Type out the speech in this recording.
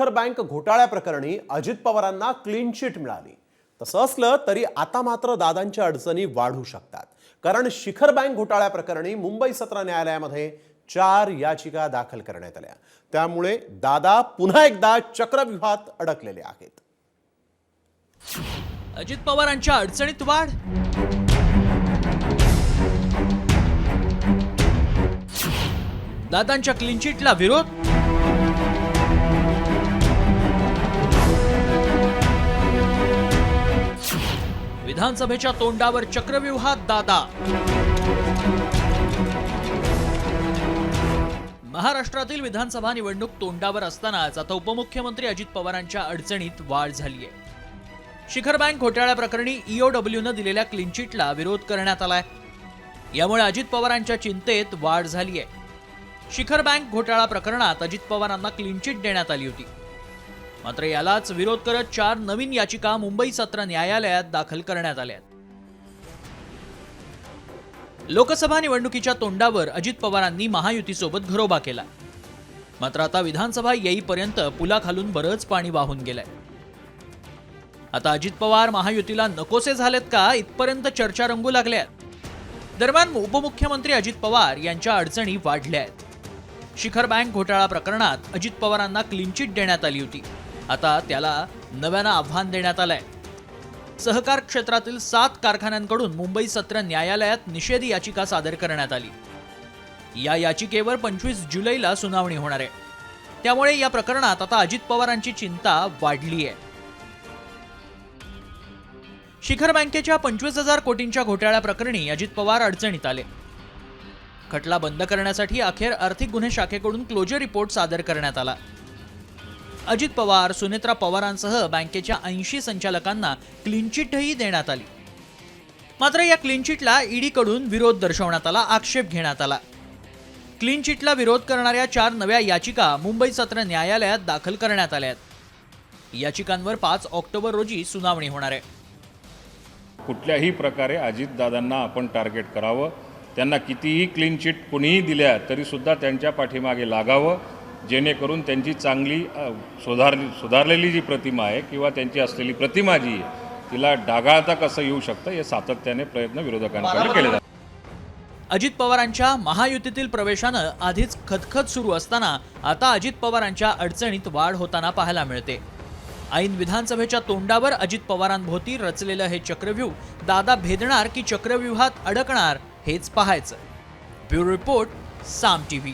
शिखर बँक घोटाळ्याप्रकरणी अजित पवारांना क्लीन चिट मिळाली. तसं असलं तरी आता मात्र दादांच्या अडचणी वाढू शकतात. कारण शिखर बँक घोटाळ्याप्रकरणी मुंबई सत्र न्यायालयामध्ये चार याचिका दाखल करण्यात आल्या. त्यामुळे दादा पुन्हा एकदा चक्रव्यूहात अडकलेले आहेत. अजित पवारांच्या अडचणीत वाढ? दादांच्या क्लीनचिटला विरोध? विधानसभेच्या तोंडावर चक्रव्यूहात दादा. महाराष्ट्रातील विधानसभा निवडणूक तोंडावर असतानाच आता उपमुख्यमंत्री अजित पवारांच्या अडचणीत वाढ झाली आहे शिखर बँक घोटाळ्याप्रकरणी ईओडब्ल्यूनं दिलेल्या क्लीनचिटला विरोध करण्यात आलाय. यामुळे अजित पवारांच्या चिंतेत वाढ झाली आहे शिखर बँक घोटाळा प्रकरणात अजित पवारांना क्लीनचिट देण्यात आली होती. मात्र यालाच विरोध करत चार नवीन याचिका मुंबई सत्र न्यायालयात दाखल करण्यात आल्या लोकसभा निवडणुकीच्या तोंडावर अजित पवारांनी महायुतीसोबत घरोबा केला. मात्र आता विधानसभा येईपर्यंत पुलाखालून बरंच पाणी वाहून गेलंय. आता अजित पवार महायुतीला नकोसे झालेत का इथपर्यंत चर्चा रंगू लागल्यात दरम्यान उपमुख्यमंत्री अजित पवार यांच्या अडचणी वाढल्या आहेत. शिखर बँक घोटाळा प्रकरणात अजित पवारांना क्लीनचिट देण्यात आली होती. आता त्याला नव्यानं आव्हान देण्यात आलंय. सहकार क्षेत्रातील सात कारखान्यांकडून मुंबई सत्र न्यायालयात निषेध याचिका सादर करण्यात आली. या याचिकेवर पंचवीस जुलैला सुनावणी होणार आहे. त्यामुळे या प्रकरणात आता अजित पवारांची चिंता वाढली आहे. शिखर बँकेच्या पंचवीस हजार कोटींच्या घोटाळ्या प्रकरणी अजित पवार अडचणीत आले. खटला बंद करण्यासाठी अखेर आर्थिक गुन्हे शाखेकडून क्लोजर रिपोर्ट सादर करण्यात आला. अजित पवार सुनेत्रा पवारांसह बँकेच्या ऐंशी संचालकांना क्लीनचिटही देण्यात आली. मात्र या क्लीनचिटला ईडीकडून विरोध दर्शवण्यात आला आक्षेप घेण्यात आला. क्लीनचिटला विरोध करणाऱ्या चार नव्या याचिका मुंबई सत्र न्यायालयात दाखल करण्यात आल्या आहेत. याचिकांवर पाच ऑक्टोबर रोजी सुनावणी होणार आहे. कुठल्याही प्रकारे अजितदादांना आपण टार्गेट करावं. त्यांना कितीही क्लीन चिट कुणीही दिल्या तरीसुद्धा त्यांच्या पाठीमागे लागावं. जेणेकरून त्यांची चांगली सुधार सुधारलेली जी प्रतिमा आहे किंवा त्यांची असलेली प्रतिमा जी आहे तिला डागाळता कसं येऊ शकतं हे सातत्याने प्रयत्न विरोधकांकडे केले जातात. अजित पवारांच्या महायुतीतील प्रवेशानं आधीच खतखत सुरू असताना आता अजित पवारांच्या अडचणीत वाढ होताना पाहायला मिळते. ऐन विधानसभेच्या तोंडावर अजित पवारांभोवती रचलेलं हे चक्रव्यूह दादा भेदणार की चक्रव्यूहात अडकणार हेच पाहायचं. Bureau report Saam TV.